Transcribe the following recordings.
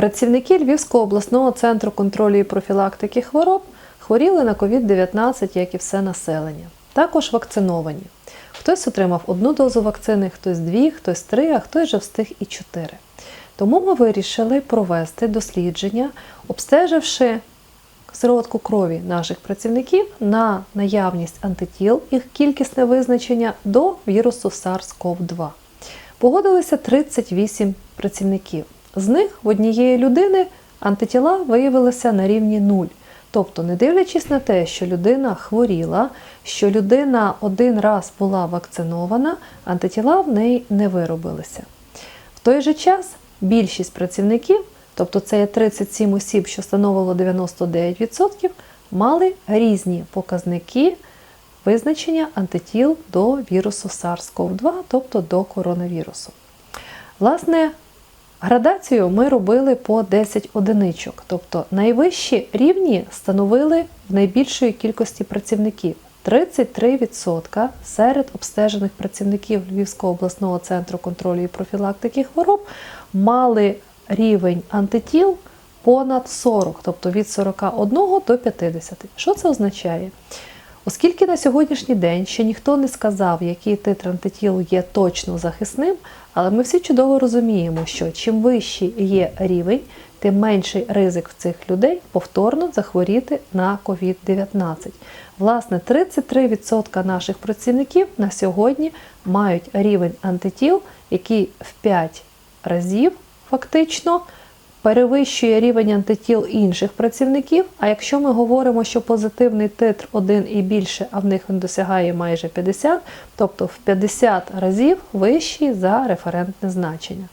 Працівники Львівського обласного центру контролю і профілактики хвороб хворіли на COVID-19, як і все населення. Також вакциновані. Хтось отримав одну дозу вакцини, хтось дві, хтось три, а хтось же встиг і чотири. Тому ми вирішили провести дослідження, обстеживши сироватку крові наших працівників на наявність антитіл, їх кількісне визначення до вірусу SARS-CoV-2. Погодилися 38 працівників. З них в однієї людини антитіла виявилися на рівні 0. Тобто, не дивлячись на те, що людина хворіла, що людина один раз була вакцинована, антитіла в неї не виробилися. В той же час більшість працівників, тобто це є 37 осіб, що становило 99%, мали різні показники визначення антитіл до вірусу SARS-CoV-2, тобто до коронавірусу. Власне, градацію ми робили по 10 одиничок, тобто найвищі рівні становили в найбільшої кількості працівників. 33% серед обстежених працівників Львівського обласного центру контролю і профілактики хвороб мали рівень антитіл понад 40, тобто від 41 до 50. Що це означає? Оскільки на сьогоднішній день ще ніхто не сказав, який титр антитіл є точно захисним, але ми всі чудово розуміємо, що чим вищий є рівень, тим менший ризик в цих людей повторно захворіти на COVID-19. Власне, 33% наших працівників на сьогодні мають рівень антитіл, який в 5 разів фактично перевищує рівень антитіл інших працівників. А якщо ми говоримо, що позитивний титр 1 і більше, а в них він досягає майже 50, тобто в 50 разів вищий за референтне значення.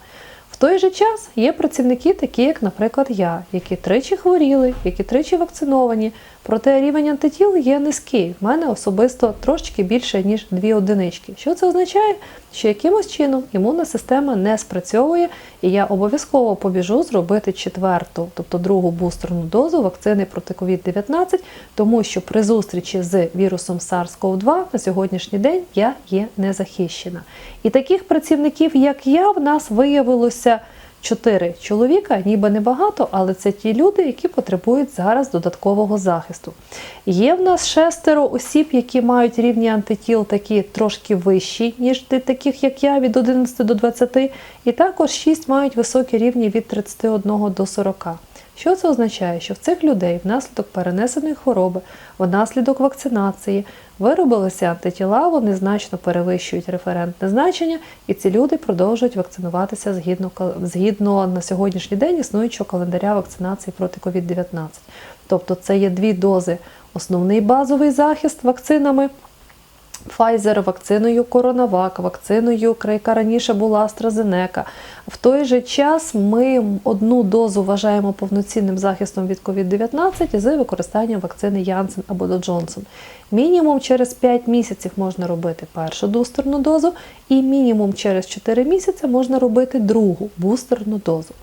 В той же час є працівники, такі як, наприклад, я, які тричі хворіли, які тричі вакциновані, проте рівень антитіл є низький. В мене особисто трошечки більше, ніж дві одинички. Що це означає? Що якимось чином імунна система не спрацьовує, і я обов'язково побіжу зробити четверту, тобто другу бустерну дозу вакцини проти COVID-19, тому що при зустрічі з вірусом SARS-CoV-2 на сьогоднішній день я є незахищена. І таких працівників, як я, в нас виявилося. Чотири чоловіка, ніби небагато, але це ті люди, які потребують зараз додаткового захисту. Є в нас шестеро осіб, які мають рівні антитіл такі трошки вищі, ніж таких, як я, від 11 до 20, і також 6 мають високі рівні від 31 до 40. Що це означає? Що в цих людей внаслідок перенесеної хвороби, внаслідок вакцинації виробилися антитіла, вони значно перевищують референтне значення, і ці люди продовжують вакцинуватися згідно, згідно на сьогоднішній день існуючого календаря вакцинації проти COVID-19. Тобто це є дві дози, основний базовий захист вакцинами. Pfizer, вакциною Коронавак, вакциною, яка раніше була AstraZeneca. В той же час ми одну дозу вважаємо повноцінним захистом від COVID-19 з використанням вакцини Janssen або Johnson. Мінімум через 5 місяців можна робити першу бустерну дозу, і мінімум через 4 місяці можна робити другу бустерну дозу.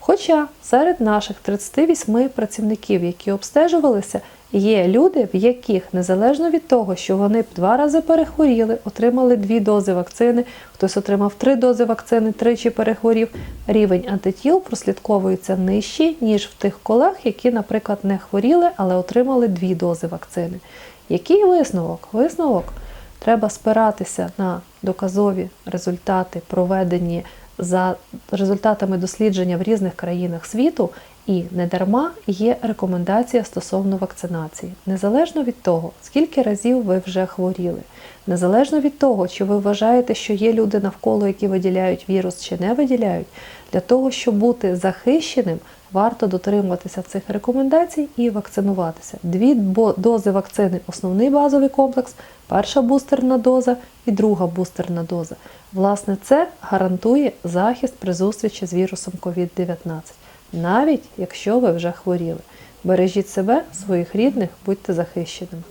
Хоча серед наших 38 працівників, які обстежувалися, є люди, в яких незалежно від того, що вони б два рази перехворіли, отримали дві дози вакцини, хтось отримав три дози вакцини, тричі перехворів, рівень антитіл прослідковується нижчий, ніж в тих колег, які, наприклад, не хворіли, але отримали дві дози вакцини. Який висновок? Висновок треба спиратися на доказові результати, проведені за результатами дослідження в різних країнах світу, і недарма є рекомендація стосовно вакцинації. Незалежно від того, скільки разів ви вже хворіли, незалежно від того, чи ви вважаєте, що є люди навколо, які виділяють вірус чи не виділяють, для того, щоб бути захищеним, варто дотримуватися цих рекомендацій і вакцинуватися. Дві дози вакцини основний базовий комплекс, перша бустерна доза і друга бустерна доза. Власне, це гарантує захист при зустрічі з вірусом COVID-19, навіть якщо ви вже хворіли. Бережіть себе, своїх рідних, будьте захищеними.